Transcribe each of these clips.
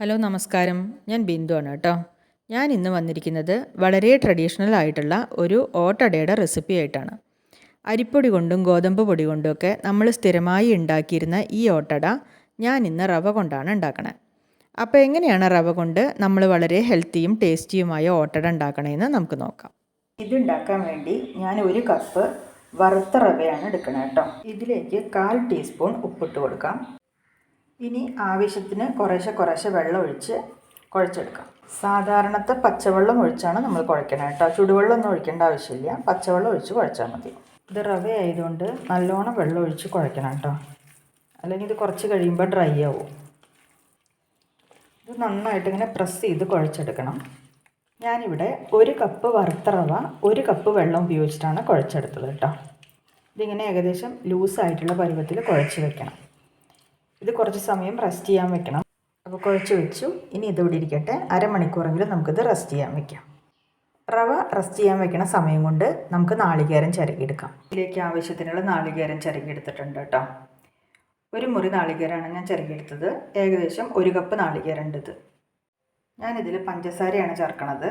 Hello നമസ്കാരം. ഞാൻ ബിന്ദു ആണ് കേട്ടോ. ഞാൻ ഇന്ന് വന്നിരിക്കുന്നത് വളരെ ട്രഡീഷണൽ ആയിട്ടുള്ള ഒരു ഓട്ടടയുടെ റെസിപ്പി ആയിട്ടാണ്. അരിപ്പൊടി കൊണ്ടും ഗോതമ്പ് പൊടി കൊണ്ടുമൊക്കെ നമ്മൾ സ്ഥിരമായി ഉണ്ടാക്കിയിരുന്ന ഈ ഓട്ടട ഞാൻ ഇന്ന് റവ കൊണ്ടാണ് ഉണ്ടാക്കണത് അപ്പോൾ എങ്ങനെയാണ് റവ കൊണ്ട് നമ്മൾ വളരെ ഹെൽത്തിയും ടേസ്റ്റിയുമായ ഓട്ടട ഉണ്ടാക്കണമെന്ന് നമുക്ക് നോക്കാം. ഇതുണ്ടാക്കാൻ വേണ്ടി ഞാൻ ഒരു കപ്പ് വറുത്ത റവയാണ് എടുക്കണത് കേട്ടോ. ഇതിലേക്ക് കാൽ ടീസ്പൂൺ ഉപ്പിട്ട് കൊടുക്കാം. ഇനി ആവശ്യത്തിന് കുറേശ്ശെ കുറേശ്ശെ വെള്ളം ഒഴിച്ച് കുഴച്ചെടുക്കാം. സാധാരണത്തെ പച്ചവെള്ളം ഒഴിച്ചാണ് നമ്മൾ കുഴക്കണത് കേട്ടോ. ചുടുവെള്ളം ഒന്നും ഒഴിക്കേണ്ട ആവശ്യമില്ല. പച്ചവെള്ളം ഒഴിച്ച് കുഴച്ചാൽ മതി. ഇത് റവ ആയതുകൊണ്ട് നല്ലോണം വെള്ളം ഒഴിച്ച് കുഴക്കണം കേട്ടോ. അല്ലെങ്കിൽ ഇത് കുറച്ച് കഴിയുമ്പോൾ ഡ്രൈ ആവും. ഇത് നന്നായിട്ട് ഇങ്ങനെ പ്രസ് ചെയ്ത് കുഴച്ചെടുക്കണം. ഞാനിവിടെ ഒരു കപ്പ് വറുത്ത റവ ഒരു കപ്പ് വെള്ളം ഉപയോഗിച്ചിട്ടാണ് കുഴച്ചെടുത്തത് കേട്ടോ. ഇതിങ്ങനെ ഏകദേശം ലൂസായിട്ടുള്ള പരുവത്തിൽ കുഴച്ച് വെക്കണം. ഇത് കുറച്ച് സമയം റെസ്റ്റ് ചെയ്യാൻ വെക്കണം. അപ്പോൾ കുഴച്ച് വെച്ചു. ഇനി ഇത് ഇവിടെ ഇരിക്കട്ടെ. അരമണിക്കൂറെങ്കിലും നമുക്കിത് റെസ്റ്റ് ചെയ്യാൻ വെക്കാം. റവ റെസ്റ്റ് ചെയ്യാൻ വെക്കണ സമയം കൊണ്ട് നമുക്ക് നാളികേരം ചിരകിയെടുക്കാം. ഇതിലേക്ക് ആവശ്യത്തിനുള്ള നാളികേരം ചിരകിയെടുത്തിട്ടുണ്ട് കേട്ടോ. ഒരു മുറി നാളികേരമാണ് ഞാൻ ചിരകിയെടുത്തത്. ഏകദേശം ഒരു കപ്പ് നാളികേരം ഉണ്ട് ഇത്. ഞാനിതിൽ പഞ്ചസാരയാണ് ചേർക്കണത്.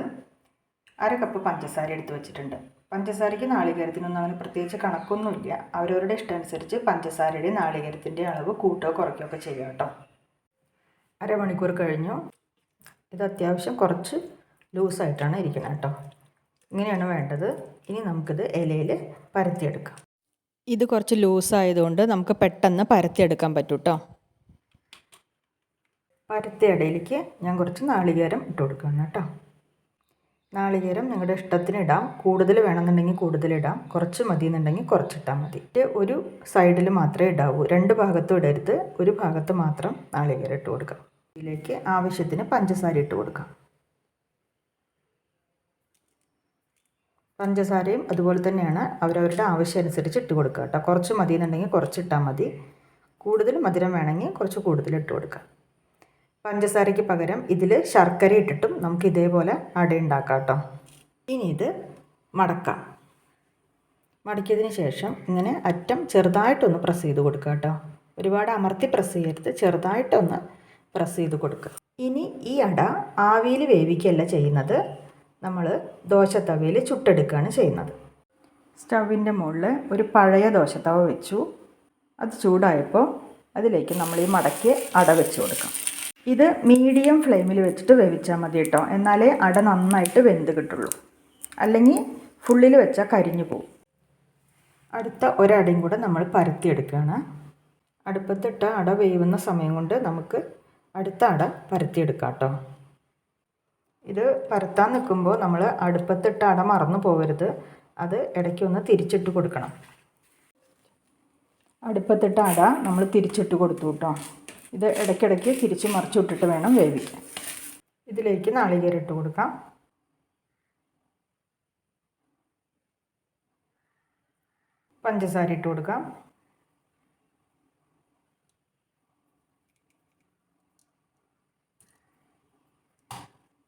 അര കപ്പ് പഞ്ചസാര എടുത്ത് വെച്ചിട്ടുണ്ട്. പഞ്ചസാരയ്ക്ക് നാളികേരത്തിനൊന്നും അങ്ങനെ പ്രത്യേകിച്ച് കണക്കൊന്നുമില്ല. അവരവരുടെ ഇഷ്ടമനുസരിച്ച് പഞ്ചസാരയുടെ നാളികേരത്തിന്റെ അളവ് കൂട്ടുകയോ കുറയ്ക്കുകയോ ഒക്കെ ചെയ്യാം കേട്ടോ. അരമണിക്കൂർ കഴിഞ്ഞു. ഇത് അത്യാവശ്യം കുറച്ച് ലൂസായിട്ടാണ് ഇരിക്കുന്നത് കേട്ടോ. ഇങ്ങനെയാണ് വേണ്ടത്. ഇനി നമുക്കിത് ഇലയിൽ പരത്തിയെടുക്കാം. ഇത് കുറച്ച് ലൂസായതുകൊണ്ട് നമുക്ക് പെട്ടെന്ന് പരത്തിയെടുക്കാൻ പറ്റും കേട്ടോ. പരത്തിയ ഇടയിലേക്ക് ഞാൻ കുറച്ച് നാളികേരം ഇട്ട് കൊടുക്കുകയാണ് കേട്ടോ. നാളികേരം നിങ്ങളുടെ ഇഷ്ടത്തിന് ഇടാം കൂടുതൽ വേണമെന്നുണ്ടെങ്കിൽ കൂടുതൽ ഇടാം. കുറച്ച് മതി എന്നുണ്ടെങ്കിൽ കുറച്ചിട്ടാൽ മതി. ഒരു സൈഡിൽ മാത്രമേ ഇടാവൂ. രണ്ട് ഭാഗത്തും ഇടരുത്. ഒരു ഭാഗത്ത് മാത്രം നാളികേരം ഇട്ട് കൊടുക്കാം. ഇതിലേക്ക് ആവശ്യത്തിന് പഞ്ചസാര ഇട്ട് കൊടുക്കാം. പഞ്ചസാരയും അതുപോലെ തന്നെയാണ് അവരവരുടെ ആവശ്യം അനുസരിച്ച് ഇട്ട് കൊടുക്കുക കേട്ടോ. കുറച്ച് മതി എന്നുണ്ടെങ്കിൽ കുറച്ചിട്ടാൽ മതി. കൂടുതൽ മധുരം വേണമെങ്കിൽ കുറച്ച് കൂടുതൽ ഇട്ട് കൊടുക്കാം. പഞ്ചസാരയ്ക്ക് പകരം ഇതിൽ ശർക്കര ഇട്ടിട്ടും നമുക്ക് ഇതേപോലെ അട ഉണ്ടാക്കാം കേട്ടോ. ഇനി ഇത് മടക്കാം. മടക്കിയതിന് ശേഷം ഇങ്ങനെ അറ്റം ചെറുതായിട്ടൊന്ന് പ്രസ് ചെയ്ത് കൊടുക്കുക കേട്ടോ. ഒരുപാട് അമർത്തി പ്രസ് ചെയ്യരുത് ചെറുതായിട്ടൊന്ന് പ്രസ് ചെയ്ത് കൊടുക്കുക. ഇനി ഈ അട ആവിയിൽ വേവിക്കുകയല്ല ചെയ്യുന്നത് നമ്മൾ ദോശത്തവയിൽ ചുട്ടെടുക്കുകയാണ് ചെയ്യുന്നത്. സ്റ്റവിന്റെ മുകളിൽ ഒരു പഴയ ദോശത്തവ വെച്ചു. അത് ചൂടായപ്പോൾ അതിലേക്ക് നമ്മൾ ഈ മടക്കി അട വെച്ച് കൊടുക്കാം. ഇത് മീഡിയം ഫ്ലെയിമിൽ വെച്ചിട്ട് വേവിച്ചാൽ മതി കേട്ടോ. എന്നാലേ അട നന്നായിട്ട് വെന്ത് കിട്ടുള്ളൂ. അല്ലെങ്കിൽ ഫുള്ളിൽ വെച്ചാൽ കരിഞ്ഞു പോകും അടുത്ത ഒരടയും കൂടെ നമ്മൾ പരത്തിയെടുക്കുകയാണ് അടുപ്പത്തിട്ട അട വേവുന്ന സമയം കൊണ്ട് നമുക്ക് അടുത്ത അട പരത്തിയെടുക്കാം കേട്ടോ. ഇത് പരത്താൻ നിൽക്കുമ്പോൾ നമ്മൾ അടുപ്പത്തിട്ട അട മറന്നു പോകരുത് അത് ഇടയ്ക്കൊന്ന് തിരിച്ചിട്ട് കൊടുക്കണം. അടുപ്പത്തിട്ട അട നമ്മൾ തിരിച്ചിട്ട് കൊടുത്തു കേട്ടോ. ഇത് ഇടയ്ക്കിടയ്ക്ക് തിരിച്ച് മറിച്ചിട്ടിട്ട് വേണം വേവിക്കാൻ. ഇതിലേക്ക് നാളികേരം ഇട്ട് കൊടുക്കാം. പഞ്ചസാര ഇട്ട് കൊടുക്കാം.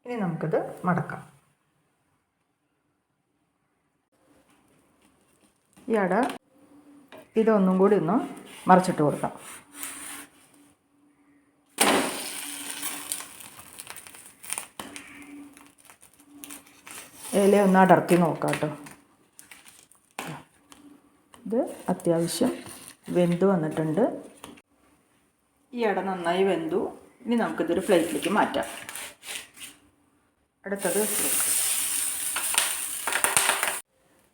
ഇനി നമുക്കിത് മടക്കാം. ഈ അട ഇതൊന്നും കൂടി ഒന്ന് മറിച്ചിട്ട് കൊടുക്കാം. ഇല ഒന്ന് അടർത്തി നോക്കാം കേട്ടോ. ഇത് അത്യാവശ്യം വെന്ത് വന്നിട്ടുണ്ട്. ഈ അട നന്നായി വെന്തു. ഇനി നമുക്കിതൊരു പ്ലേറ്റിലേക്ക് മാറ്റാം. അടുത്തത്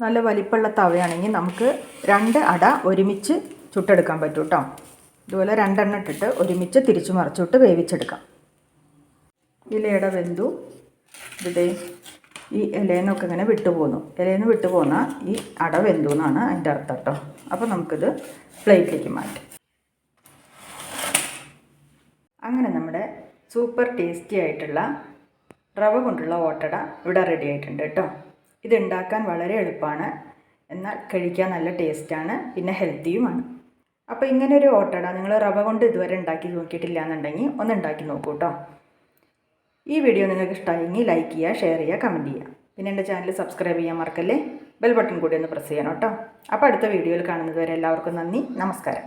നല്ല വലിപ്പമുള്ള തവയാണെങ്കിൽ നമുക്ക് രണ്ട് അട ഒരുമിച്ച് ചുട്ടെടുക്കാൻ പറ്റും കേട്ടോ ഇതുപോലെ രണ്ടെണ്ണം ഇട്ടിട്ട് ഒരുമിച്ച് തിരിച്ചു മറിച്ചിട്ട് വേവിച്ചെടുക്കാം. ഇലയുടെ വെന്തു. ഇതേ ഈ ഇലയെന്നൊക്കെ ഇങ്ങനെ വിട്ടുപോകുന്നു ഇലയിൽ വിട്ടു പോന്ന ഈ അട വെന്തു എന്നാണ് അതിന്റെ അർത്ഥം കേട്ടോ അപ്പോൾ നമുക്കിത് പ്ലേറ്റിലേക്ക് മാറ്റാം. അങ്ങനെ നമ്മുടെ സൂപ്പർ ടേസ്റ്റി ആയിട്ടുള്ള റവ കൊണ്ടുള്ള ഓട്ടട ഇവിടെ റെഡി ആയിട്ടുണ്ട് കേട്ടോ ഇത് ഉണ്ടാക്കാൻ വളരെ എളുപ്പമാണ്. എന്നാൽ കഴിക്കാൻ നല്ല ടേസ്റ്റാണ് പിന്നെ ഹെൽത്തിയുമാണ് അപ്പോൾ ഇങ്ങനെ ഒരു ഓട്ടട നിങ്ങൾ റവ കൊണ്ട് ഇതുവരെ ഉണ്ടാക്കി നോക്കിയിട്ടില്ല എന്നുണ്ടെങ്കിൽ ഒന്ന് ഉണ്ടാക്കി നോക്കൂ കേട്ടോ ഈ വീഡിയോ നിങ്ങൾക്ക് ഇഷ്ടമായെങ്കിൽ ലൈക്ക് ചെയ്യുക ഷെയർ ചെയ്യുക കമന്റ് ചെയ്യുക. പിന്നെ എന്റെ ചാനൽ സബ്സ്ക്രൈബ് ചെയ്യാൻ മറക്കല്ലേ? ബെൽ ബട്ടൺ കൂടി ഒന്ന് പ്രസ് ചെയ്യണം കേട്ടോ. അപ്പോൾ അടുത്ത വീഡിയോയിൽ കാണുന്നത് വരെ എല്ലാവർക്കും നന്ദി. നമസ്കാരം.